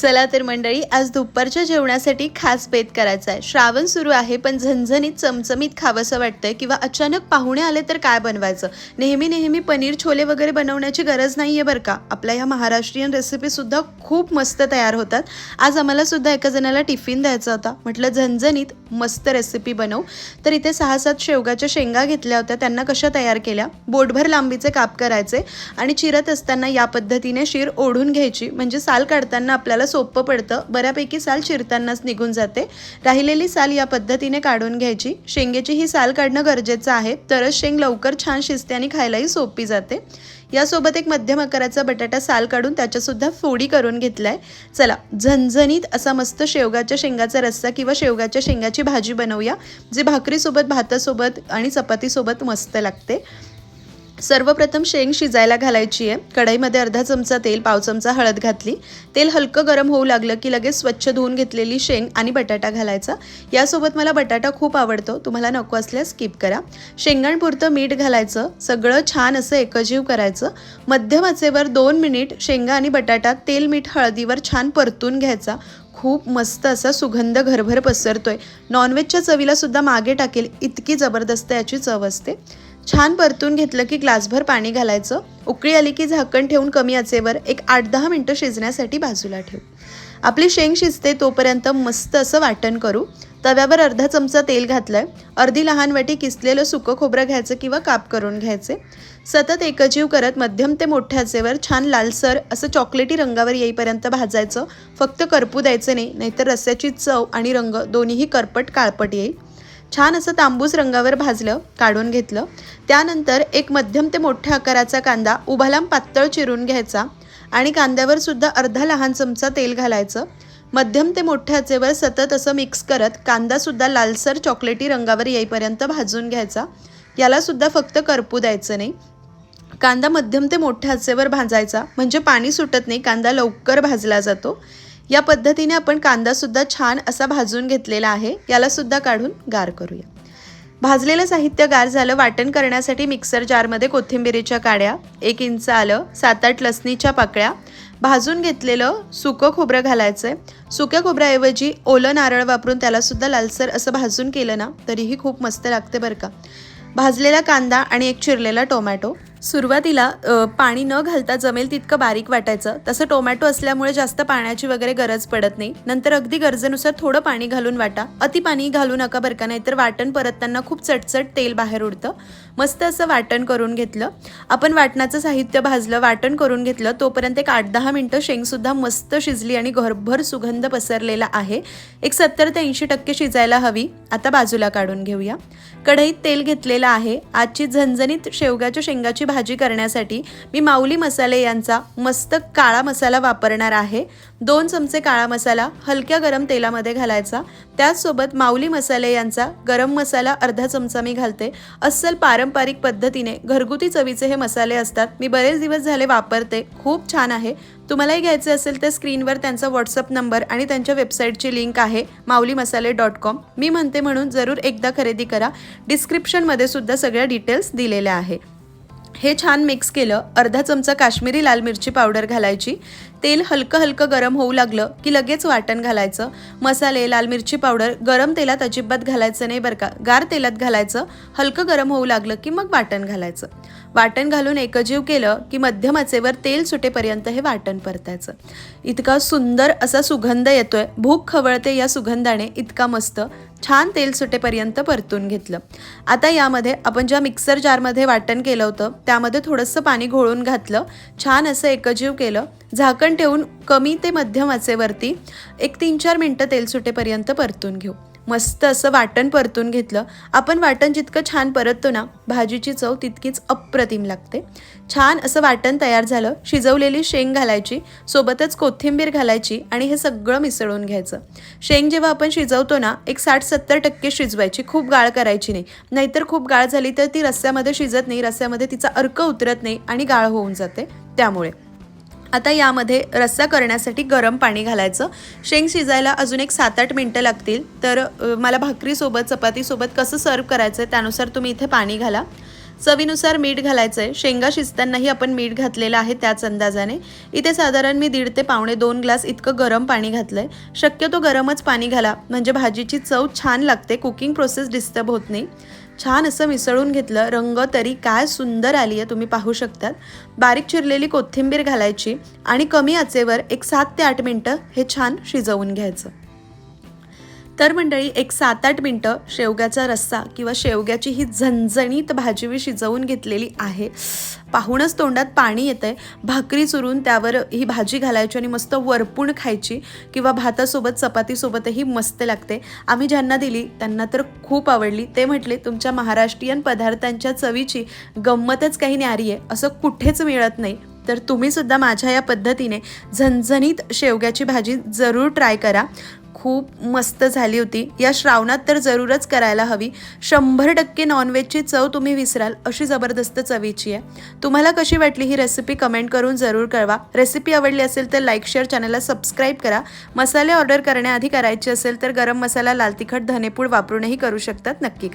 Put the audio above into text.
चला तर मंडळी आज दुपारच्या जेवणासाठी खास बेत करायचा आहे श्रावण सुरू आहे पण झणझणीत चमचमीत खावंसं वाटतंय किंवा अचानक पाहुणे आले तर काय बनवायचं? नेहमी नेहमी पनीर छोले वगैरे बनवण्याची गरज नाही आहे बरं का? आपल्या ह्या महाराष्ट्रीयन रेसिपीसुद्धा खूप मस्त तयार होतात. आज आम्हाला सुद्धा एका जणाला टिफिन द्यायचा होता. म्हटलं झणझणीत मस्त रेसिपी बनवू. तर इथे सहा सात शेवगाच्या शेंगा घेतल्या होत्या. त्यांना कशा तयार केल्या? बोटभर लांबीचे काप करायचे आणि चिरत असताना या पद्धतीने शीर ओढून घ्यायची. म्हणजे साल काढताना आपल्याला सोपं पडतं. बऱ्यापैकी साल चिरतानाच निघून जाते. राहिलेली साल या पद्धतीने काढून घ्यायची. शेंगेची ही साल काढणं गरजेचं आहे. तरच शेंग लवकर छान शिजते आणि खायलाही सोपी जाते. यासोबत एक मध्यम आकाराचा बटाटा साल काढून त्याच्यासुद्धा फोडी करून घेतलाय. चला झणझणीत असा मस्त शेवगाच्या शेंगाचा रस्सा किंवा शेवगाच्या शेंगाची भाजी बनवूया जी भाकरीसोबत भातासोबत आणि चपातीसोबत मस्त लागते. सर्वप्रथम शेंग शिजायला घालायची आहे. कढईमध्ये अर्धा चमचा तेल पाव चमचा हळद घातली. तेल हलकं गरम होऊ लागलं की लगेच स्वच्छ धुवून घेतलेली शेंग आणि बटाटा घालायचा. यासोबत मला बटाटा खूप आवडतो. तुम्हाला नको असल्यास स्किप करा. शेंगांपुरतं मीठ घालायचं. सगळं छान असं एकजीव करायचं. मध्यम आचेवर दोन मिनिट शेंगा आणि बटाटा तेल मीठ हळदीवर छान परतून घ्यायचा. खूप मस्त असा सुगंध घरभर पसरतोय. नॉनव्हेजच्या चवीला सुद्धा मागे टाकेल. इतकी जबरदस्त याची चव असते. छान परतून घेतलं की ग्लासभर पाणी घालायचं. उकळी आली की झाकण ठेवून कमी आचेवर एक आठ दहा मिनटं शिजण्यासाठी बाजूला ठेवू. आपली शेंग शिजते तोपर्यंत मस्त असं वाटण करू. तव्यावर अर्धा चमचा तेल घातलंय. अर्धी लहान वाटी किसलेलं सुकं खोबरं घ्यायचं किंवा काप करून घ्यायचे. सतत एकजीव करत मध्यम ते मोठ्याचेवर छान लालसर असं चॉकलेटी रंगावर येईपर्यंत भाजायचं. फक्त करपू द्यायचं नाही नाहीतर रस्स्याची चव आणि रंग दोन्हीही करपट काळपट येईल. छान असं तांबूस रंगावर भाजलं काढून घेतलं. त्यानंतर एक मध्यम ते मोठ्या आकाराचा कांदा उभालाम पातळ चिरून घ्यायचा आणि कांद्यावर सुद्धा अर्धा लहान चमचा तेल घालायचं. मध्यम ते मोठ्या आचेवर सतत असं मिक्स करत कांदासुद्धा लालसर चॉकलेटी रंगावर येईपर्यंत भाजून घ्यायचा. यालासुद्धा फक्त करपू द्यायचं नाही. कांदा मध्यम ते मोठ्या आचेवर भाजायचा. म्हणजे पाणी सुटत नाही कांदा लवकर भाजला जातो. या पद्धतीने आपण कांदासुद्धा छान असा भाजून घेतलेला आहे. याला सुद्धा काढून गार करूया. भाजलेलं साहित्य गार झालं वाटण करण्यासाठी मिक्सर जारमध्ये कोथिंबिरीच्या काड्या एक इंच आलं सात आठ लसणीच्या पाकळ्या भाजून घेतलेलं सुकं खोबरं घालायचं आहे सुक्या खोबऱ्याऐवजी ओलं नारळ वापरून त्यालासुद्धा लालसर असं भाजून केलं ना तरीही खूप मस्त लागते बरं का. भाजलेला कांदा आणि एक चिरलेला टोमॅटो. सुरुवातीला पाणी न घालता जमेल तितकं बारीक वाटायचं. तसं टोमॅटो असल्यामुळे जास्त पाण्याची वगैरे गरज पडत नाही. नंतर अगदी गरजेनुसार थोडं पाणी घालून वाटा. अति पाणी घालू नका बरं का नाहीतर वाटण परतताना खूप चटचट तेल बाहेर उडतं. मस्त असं वाटण करून घेतलं. आपण वाटणाचं साहित्य भाजलं वाटण करून घेतलं तोपर्यंत एक आठ दहा मिनटं शेंगसुद्धा मस्त शिजली आणि घरभर सुगंध पसरलेला आहे. एक सत्तर ते ऐंशी टक्के शिजायला हवी. आता बाजूला काढून घेऊया. कढईत तेल घेतलेलं आहे. आजची झणझणीत शेवग्याच्या शेंगाची भाजी करण्यासाठी मी माऊली मसाले यांचा मस्त काळा मसाला वापरणार आहे. दोन चमचे काळा मसाला हलक्या गरम तेलामध्ये घालायचा. त्याचसोबत माऊली मसाले यांचा गरम मसाला अर्धा चमचा मी घालते. अस्सल पारंपरिक पद्धतीने घरगुती चवीचे हे मसाले असतात. मी बरेच दिवस झाले वापरते. खूप छान आहे. तुम्हालाही घ्यायचे असेल तर स्क्रीनवर त्यांचा व्हॉट्सअप नंबर आणि त्यांच्या वेबसाईटची लिंक आहे माऊली मसाले डॉट कॉम. मी म्हणते म्हणून जरूर एकदा खरेदी करा. डिस्क्रिप्शनमध्ये सुद्धा सगळ्या डिटेल्स दिलेल्या आहे. हे छान मिक्स केलं अर्धा चमचा काश्मीरी लाल मिरची पावडर घालायची तेल हलकं हलकं गरम होऊ लागलं की लगेच वाटण घालायचं. मसाले लाल मिरची पावडर गरम तेलात अजिबात घालायचं नाही बरं का. गार तेलात घालायचं हलकं गरम होऊ लागलं की मग वाटण घालायचं. वाटण घालून एकजीव केलं की मध्यम आचेवर तेल सुटेपर्यंत हे वाटण परतायचं. इतका सुंदर असा सुगंध येतोय. भूक खवळते या सुगंधाने इतका मस्त छान तेल सुटेपर्यंत परतून घेतलं. आता यामध्ये आपण ज्या मिक्सर जारमध्ये वाटण केलं होतं त्यामध्ये थोडंसं पाणी घोळून घातलं छान असं एकजीव केलं झाकण ठेवून कमी ते मध्यम आचेवरती एक तीन चार मिनटं तेल सुटेपर्यंत परतून घेऊ. मस्त असं वाटण परतून घेतलं. आपण वाटण जितकं छान परततो ना भाजीची चव तितकीच अप्रतिम लागते. छान असं वाटण तयार झालं शिजवलेली शेंग घालायची सोबतच कोथिंबीर घालायची आणि हे सगळं मिसळून घ्यायचं. शेंग जेव्हा आपण शिजवतो ना एक साठ सत्तर टक्के शिजवायची खूप गाळ करायची नाही. नाहीतर खूप गाळ झाली तर ती रस्स्यामध्ये शिजत नाही रस्स्यामध्ये तिचा अर्क उतरत नाही आणि गाळ होऊन जाते. त्यामुळे आता यामध्ये रस्सा करण्यासाठी गरम पाणी घालायचं. शेंग शिजायला अजून एक सात आठ मिनटं लागतील. तर मला भाकरीसोबत चपातीसोबत कसं सर्व करायचं आहे त्यानुसार तुम्ही इथे पाणी घाला. चवीनुसार मीठ घालायचं आहे शेंगा शिजतानाही आपण मीठ घातलेलं आहे त्याच अंदाजाने. इथे साधारण मी दीड ते पावणे दोन ग्लास इतकं गरम पाणी घातलं आहे शक्यतो गरमच पाणी घाला. म्हणजे भाजीची चव छान लागते. कुकिंग प्रोसेस डिस्टर्ब होत नाही. छान असं मिसळून घेतलं. रंग तरी काय सुंदर आली आहे तुम्ही पाहू शकतात. बारीक चिरलेली कोथिंबीर घालायची आणि कमी आचेवर एक सात ते आठ मिनटं हे छान शिजवून घ्यायचं. तर मंडळी एक सात आठ मिनटं शेवग्याचा रस्सा किंवा शेवग्याची ही झणझणीत भाजी मी शिजवून घेतलेली आहे. पाहूनच तोंडात पाणी येतं आहे भाकरी चुरून त्यावर ही भाजी घालायची आणि मस्त वरपूण खायची किंवा भातासोबत चपातीसोबतही मस्त लागते. आम्ही ज्यांना दिली त्यांना तर खूप आवडली. ते म्हटले तुमच्या महाराष्ट्रीयन पदार्थांच्या चवीची गंमतच काही न्यारी आहे. असं कुठेच मिळत नाही. तर तुम्हीसुद्धा माझ्या या पद्धतीने झणझणीत शेवग्याची भाजी जरूर ट्राय करा. खूप मस्त झाली होती. या श्रावणात तर जरूरच करायला हवी. शंभर टक्के नॉनव्हेजची चव तुम्ही विसराल अशी जबरदस्त चवीची आहे. तुम्हाला कशी वाटली ही रेसिपी कमेंट करून जरूर कळवा. रेसिपी आवडली असेल तर लाईक शेअर चॅनलला सबस्क्राईब करा. मसाले ऑर्डर करण्याआधी करायचे असेल तर गरम मसाला लाल तिखट धनेपूड वापरूनही करू शकतात नक्की.